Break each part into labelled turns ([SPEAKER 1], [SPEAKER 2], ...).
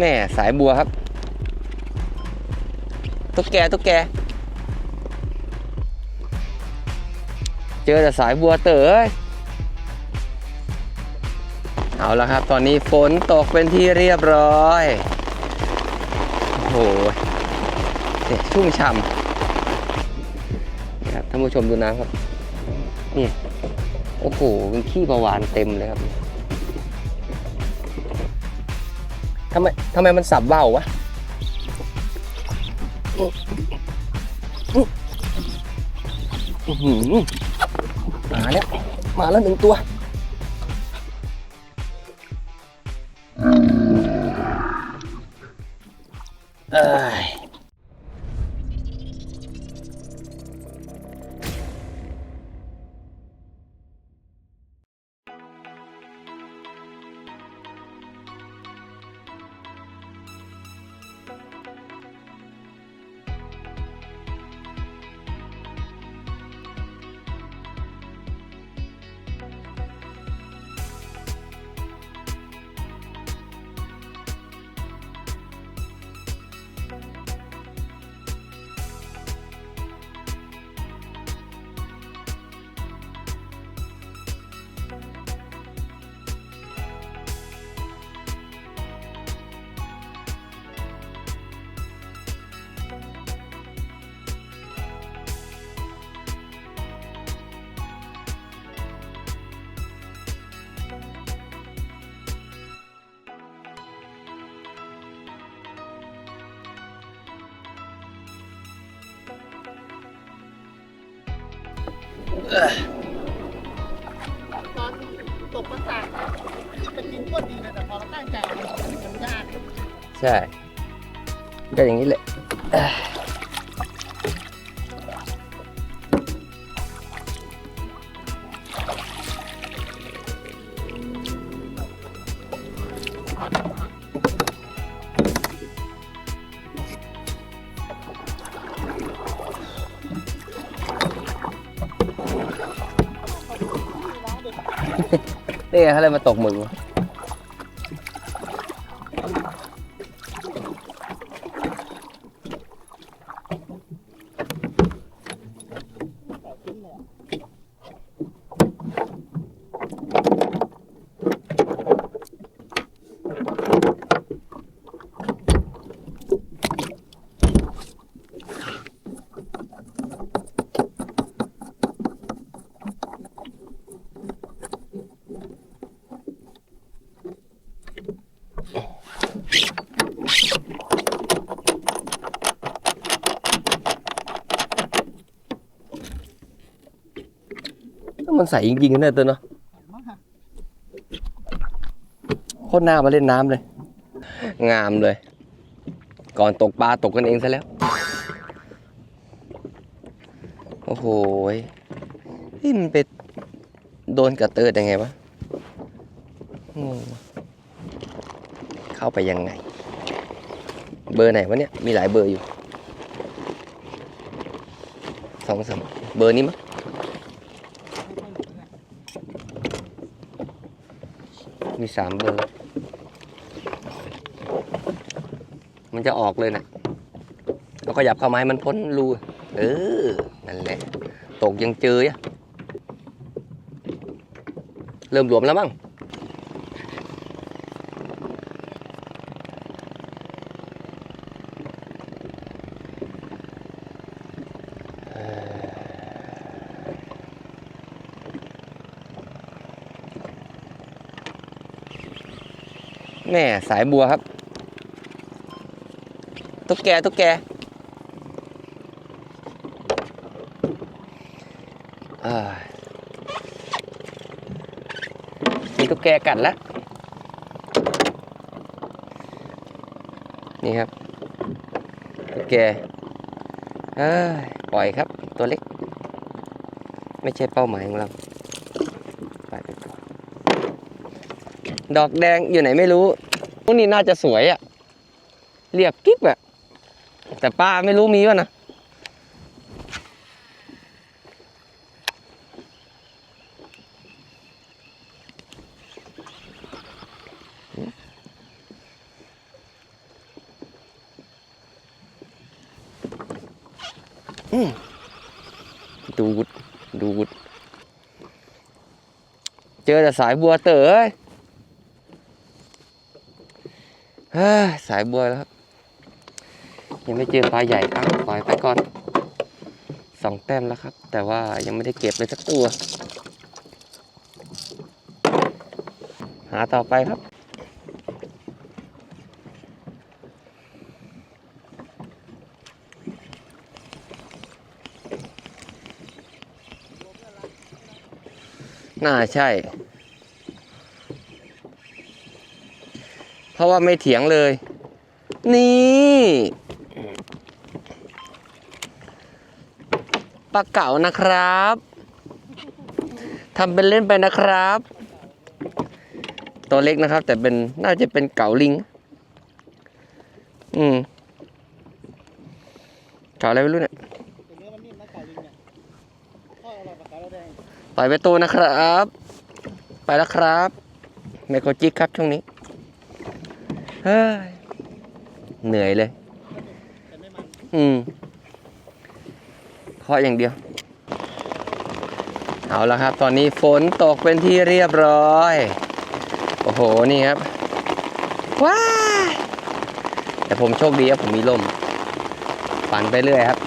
[SPEAKER 1] แม่สายบัวครับ ตุ๊กแกตุ๊กแก เจอแต่สายบัวเต๋อเอาละครับ ตอนนี้ฝนตกเป็นที่เรียบร้อยโอ้โหเนี่ยชุ่มฉ่ำครับท่านผู้ชมดูน้ำครับนี่โอ้โหเป็นขี้ประวานเต็มเลยครับ ทำไมทำไมมันสับเบ้าวะอื้อหือมาแล้ว มาแล้วหนึ่งตัว
[SPEAKER 2] ตอนตกประสาทเป็นดินก้นดีเลยแต่พอเราตั้งใจมันยาก
[SPEAKER 1] ใช่ ก็อย่างนี้แหละ อ้ยนี่ไงเขาเลยมาตกหมึกวะ มันใสจริงๆนะเนี่ยตัวเนาะโคตรน่ามาเล่นน้ำเลย งามเลย ก่อนตกปลาตกกันเองซะแล้ว โอ้โหนี่มันไปโดนกระเติดยังไงวะงงเข้าไปยังไง เบอร์ไหนวะเนี่ย มีหลายเบอร์อยู่สองสามเบอร์นี้มั้ง มีสามเบอร์ มันจะออกเลยนะแล้วก็หยับเข้ามาให้มันพ้นรู เออ นั่นแหละ ตกยังเจออะเริ่มหลวมแล้วมั้งเออ แม่สายบัวครับ ตุ๊กแกตุ๊กแกอ่ามีตุ๊กแกกัดแล้ว นี่ครับ ตุ๊กแกเอ้ยปล่อยครับ ตัวเล็ก ไม่ใช่เป้าหมายของเรา ดอกแดงอยู่ไหนไม่รู้พวกนี้น่าจะสวยอะ่ะ เรียบกิ๊บอะ แต่ป้าไม่รู้มีวะนะ ดูดดูดเจอแต่สายบัวเต๋อ สายบัวแล้วครับ ยังไม่เจอปลาใหญ่ครับปล่อยไปก่อนสองแต้มแล้วครับ แต่ว่ายังไม่ได้เก็บเลยสักตัว หาต่อไปครับน่าใช่ เพราะว่าไม่เถียงเลย นี่ปลาเก๋านะครับทำเป็นเล่นไปนะครับ ตัวเล็กนะครับ แต่เป็นน่าจะเป็นเก๋าลิง อืมเก๋าอะไรไม่รู้เนี่ยปล่อยไปตัวนะครับ ไปแล้วครับเมโกจิกครับช่วงนี้ เฮ้ยเหนื่อยเลย อืมเคาะอย่างเดียว เอาละครับ ตอนนี้ฝนตกเป็นที่เรียบร้อย โอ้โห นี่ครับ ว้า แต่ผมโชคดีครับผมมีลมปั่นไปเรื่อยครับ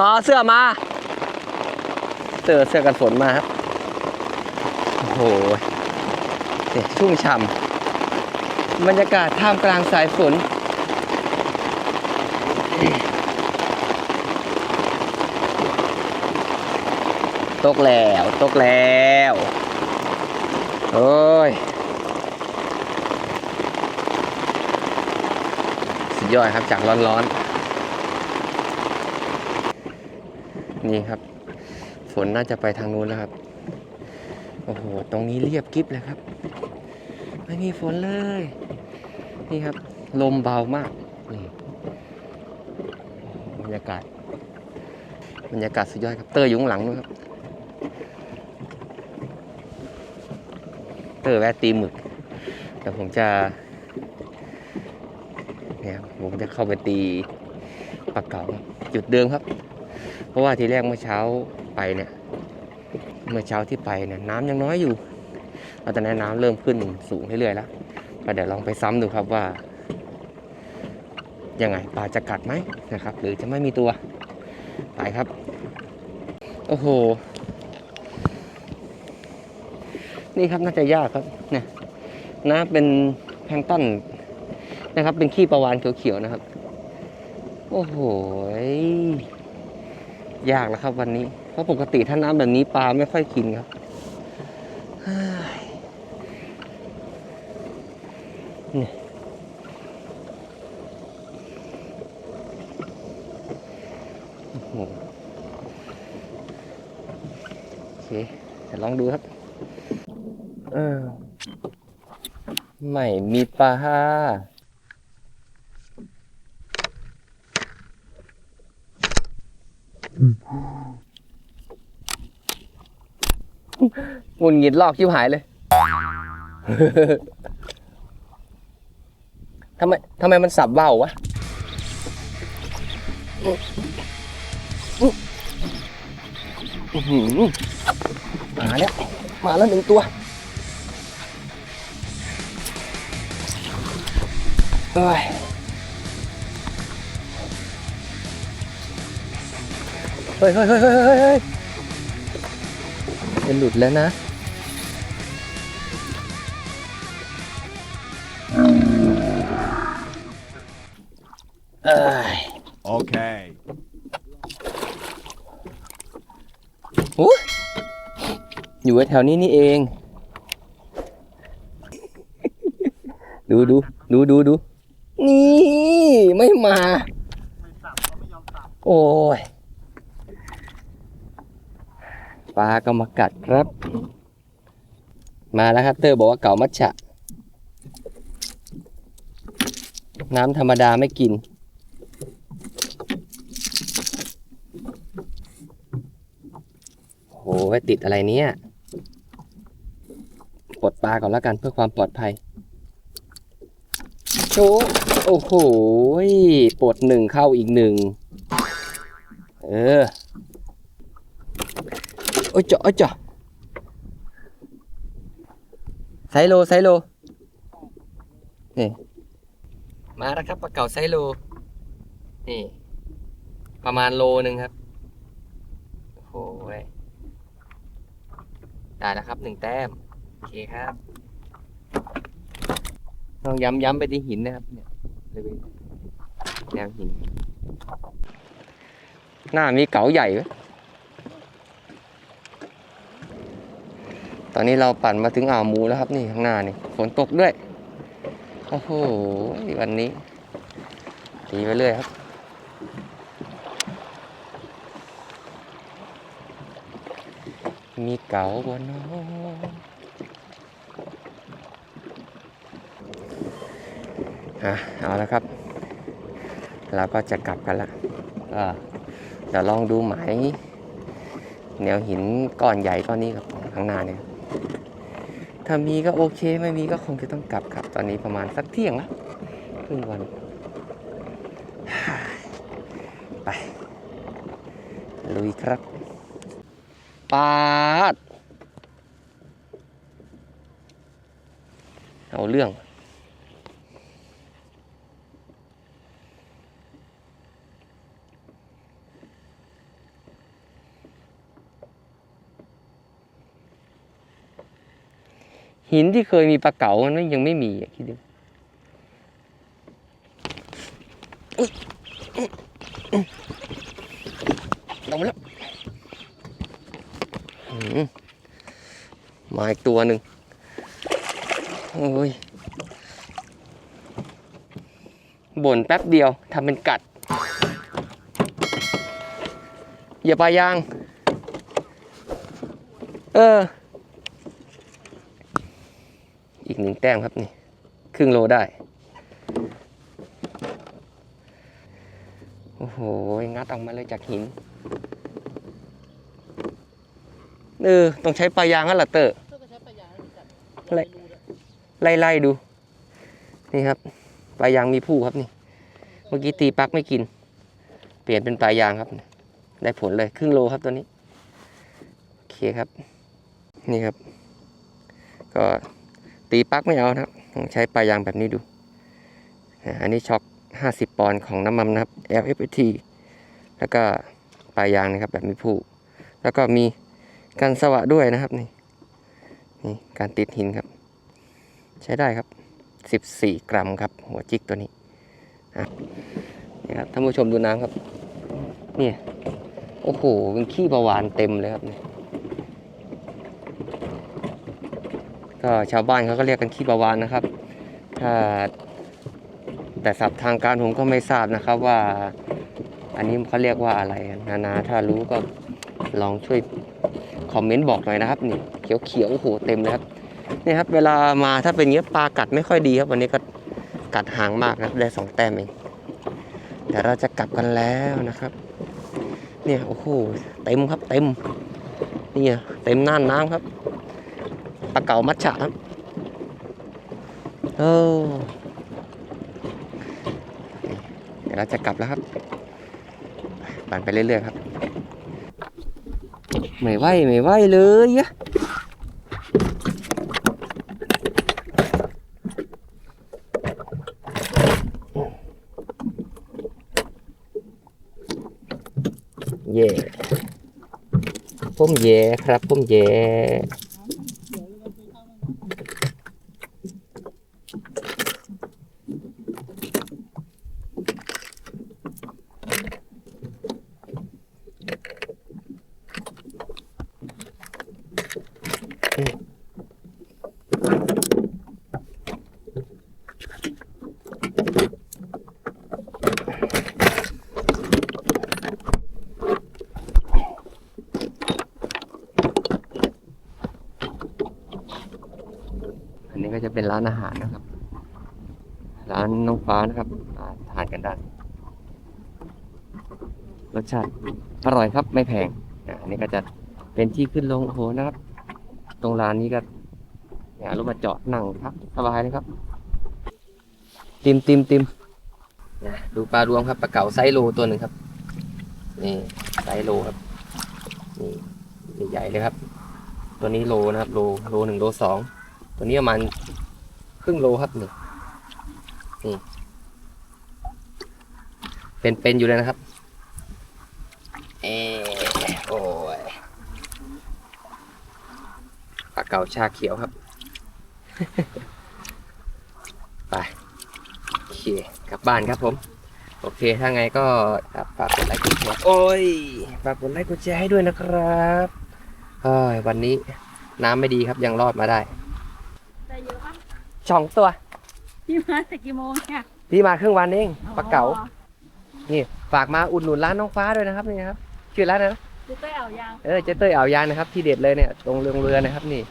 [SPEAKER 1] อ๋อเสื้อมา เสื้อเสื้อกันฝนมาครับ โหเสียชุ่มฉ่ำบรรยากาศท่ามกลางสายฝน ตกแล้วตกแล้วโอ้ยสุดยอดครับจากร้อนๆ นี่ครับ ฝนน่าจะไปทางนู้นแล้วครับ โอ้โห ตรงนี้เรียบกริบเลยครับ ไม่มีฝนเลย นี่ครับ ลมเบามากนี่บรรยากาศ บรรยากาศสุดยอดครับ เตอร์อยู่ข้างหลังด้วยครับ เตอร์แวะตีหมึก แต่ผมจะ เนี่ยผมจะเข้าไปตีปลาเก๋าจุดเดิมครับ เพราะว่าทีแรกเมื่อเช้าไปเนี่ย เมื่อเช้าที่ไปเนี่ยน้ำยังน้อยอยู่แตอนนี้น้ำเริ่มขึ้นสูงเรื่อยๆแล้วก็เดี๋ยวลองไปซ้ำดูครับว่ายังไงปลาจะกัดไหมนะครับ หรือจะไม่มีตัวไปครับ โอ้โห นี่ครับน่าจะยากครับเนี่ยน้ำเป็นแพลงต้นนะครับ เป็นขี้ปลาวานเขียวๆนะครับ โอ้โห ยากแล้วครับวันนี้ ราะปกติถ้าน้ำแบบนี้ปลาไม่ค่อยกินครับนี่โอเคเดี๋ยวลองดูครับ เออไม่มีปลา หงุนหงิดลอกชิบหายเลยทำไมทำไมมันสับเบ้าวะหือมาแล้ว มาแล้วหนึ่งตัวเฮ้ยเฮ้ยเฮ้ยเฮ้ยเฮ้ยเฮ้ยเฮ้ย จะหลุดแล้วนะเอ้ย
[SPEAKER 3] Okay.
[SPEAKER 1] หูอยู่แถวนี้นี่เอง ดูดูดูดูดูนี่ ไม่มา
[SPEAKER 2] ไม่สับเขาไม่ยอมสับ
[SPEAKER 1] โอ้ย ปลาก็มากัดครับ มาแล้วครับ เตอร์บอกว่าเก่ามัชฉะ น้ำธรรมดาไม่กินโอ้โหติดอะไรเนี่ยปลดปลาก่อนแล้วกันเพื่อความปลอดภัยชว์โอ้โหปลดหนึ่งเข้าอีกหนึ่ง เออ อ้ยเจาะโอ้ยเจาะไซโลไซโลนี่มาแล้วครับปลาเก๋าไซโลนี่ ประมาณโลหนึ่งครับโอ้โหยได้แล้วครับหนึ่งแต้ม โอเคครับต้องย้ำย้ำไปที่หินนะครับ เนี่ยบริเวณแนวหิน หน้ามีเก๋าใหญ่ไหม อนนี้เราปั่นมาถึงอ่าวมูแล้วครับนี่ข้างหน้านี่ฝนตกด้วย โอ้โหวันนี้ตีไปเรื่อยครับมีเก๋าบนน้องอะเอาแล้วครับ เราก็จะกลับกันละก็เดี๋ยวลองดูไหมแนวหินก้อนใหญ่ก้อนนี้ครับข้างหน้าเนี่ย ถ้ามีก็โอเค ไม่มีก็คงจะต้องกลับครับ ตอนนี้ประมาณสักเที่ยงละครึ่งวัน ไปลุยครับปาด เอาเรื่อง หินที่เคยมีปลาเก๋ามันยังไม่มีอะคิดดูลงมาแล้วมมาอีกตัวหนึ่งโอ้ยบ่นแป๊บเดียวทำเป็นกัด อย่าปลายาง เออ อีกหนึ่งแต้มครับนี่ครึ่งโลได้ โอ้โห งัดออกมาเลยจากหิน เออ ต้องใช้ปลายางแล้วล่ะเตอร์
[SPEAKER 2] เพื่อก็ใช้ปลายางเหมือะ
[SPEAKER 1] ไรไล่ดู นี่ครับ ปลายางมีผู้ครับนี่ เมื่อกี้ตีปลักไม่กิน เปลี่ยนเป็นปลายางครับ ได้ผลเลยครึ่งโลครับตัวนี้ โอเคครับ นี่ครับ ก็ ตีปักไม่เอานะครับใช้ปลายางแบบนี้ดูอันนี้ช็อค50 ปอนด์ของน้ำมันนะครับ LFT แล้วก็ปลายางนะครับแบบมีผู้แล้วก็มีกันสวะด้วยนะครับนี่นี่การติดหินครับ ใช้ได้ครับ 14 กรัมครับ หัวจิกตัวนี้อะนี่ครับท่านผู้ชมดูน้ำครับ เนี่ย โอ้โหเป็นขี้ประวานเต็มเลยครับเนี่ย ก็ชาวบ้านเขาก็เรียกกันขี้ประวานนะครับ ถ้าแต่ศัพท์ทางการผมก็ไม่ทราบนะครับว่า อันนี้เขาเรียกว่าอะไรนานาถ้ารู้ก็ลองช่วยคอมเมนต์บอกหน่อยนะครับนี่เขียวเขียวๆโอ้โหเต็มเลยครับนี่ครับ เวลามาถ้าเป็นเงี้ยปลากัดไม่ค่อยดีครับ วันนี้ก็กัดหางมากนะได้สองแต้มเองเดี๋ยวเราจะกลับกันแล้วนะครับ เนี่ยโอ้โหเต็มครับเต็มนี่เต็มน่านน้ำครับ ลาเก๋ามัดฉะครับโอ้เดี๋ยวเราจะกลับแล้วครับปั่นไปเรื่อยๆครับ ไม่ไหวไม่ไหวเลยอะเย่ผมเย่ครับผมเย่อันนี้ก็จะเป็นร้านอาหารนะครับ ร้านน้องฟ้านะครับาทานกันได้รสชาติอร่อยครับไม่แพงอ่าอันนี้ก็จะเป็นที่ขึ้นลงโอ้โหนะครับ ตรงร้านนี้ก็เนี่ยรถมาจอดนั่งพักสบายเลยครับ ติมติมติมนะดูปลารวมครับปลาเก๋าไซโลตัวหนึ่งครับ นี่ไซโลครับนี่ใหญ่ๆเลยครับ ตัวนี้โลนะครับ โลโลหนึ่งโลสองตัวนี้ประมาณ รึ่งโลครับนี่นี่เป็นเป็นอยู่เลยนะครับ เอโอ้ยปลาเก๋าชาเขียวครับ ไปโอเคกลับบ้านครับผม โอเค ถ้าไงก็ฝากกดไลค์กดแชร์โอ้ยฝากกดไลค์กดแชร์ให้ด้วยนะครับเอ้ยวันนี้น้ำไม่ดีครับยังรอดมาได้ สองตัว
[SPEAKER 3] พี่มาแต่กี่โมงเนี่ย
[SPEAKER 1] พี่มาครึ่งวันเองปลาเก๋า
[SPEAKER 3] อ๋อ
[SPEAKER 1] นี่ฝากมาอุดหนุนร้านน้องฟ้าด้วยนะครับนี่ครับชื่อร้านอะไรนะ
[SPEAKER 3] คือเต้ยเอายาง
[SPEAKER 1] เออเจ๊เต้ยอ่าวยางนะครับที่เด็ดเลยเนี่ยตรงเรืองเรือนะครับนี่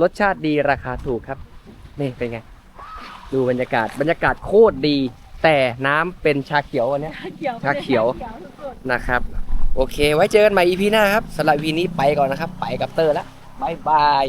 [SPEAKER 1] รสชาติดีราคาถูกครับ นี่เป็นไง ดูบรรยากาศบรรยากาศโคตรดี แต่น้ำเป็นชาเขียววันเนี้ย
[SPEAKER 3] ชาเขียว
[SPEAKER 1] ชาเขียว
[SPEAKER 3] ชาเขียวสุด
[SPEAKER 1] นะครับ โอเค ไว้เจอกันใหม่ EP หน้าครับสำหรับ EP นี้ไปก่อนนะครับ ไปกับเตอร์แล้วบายบาย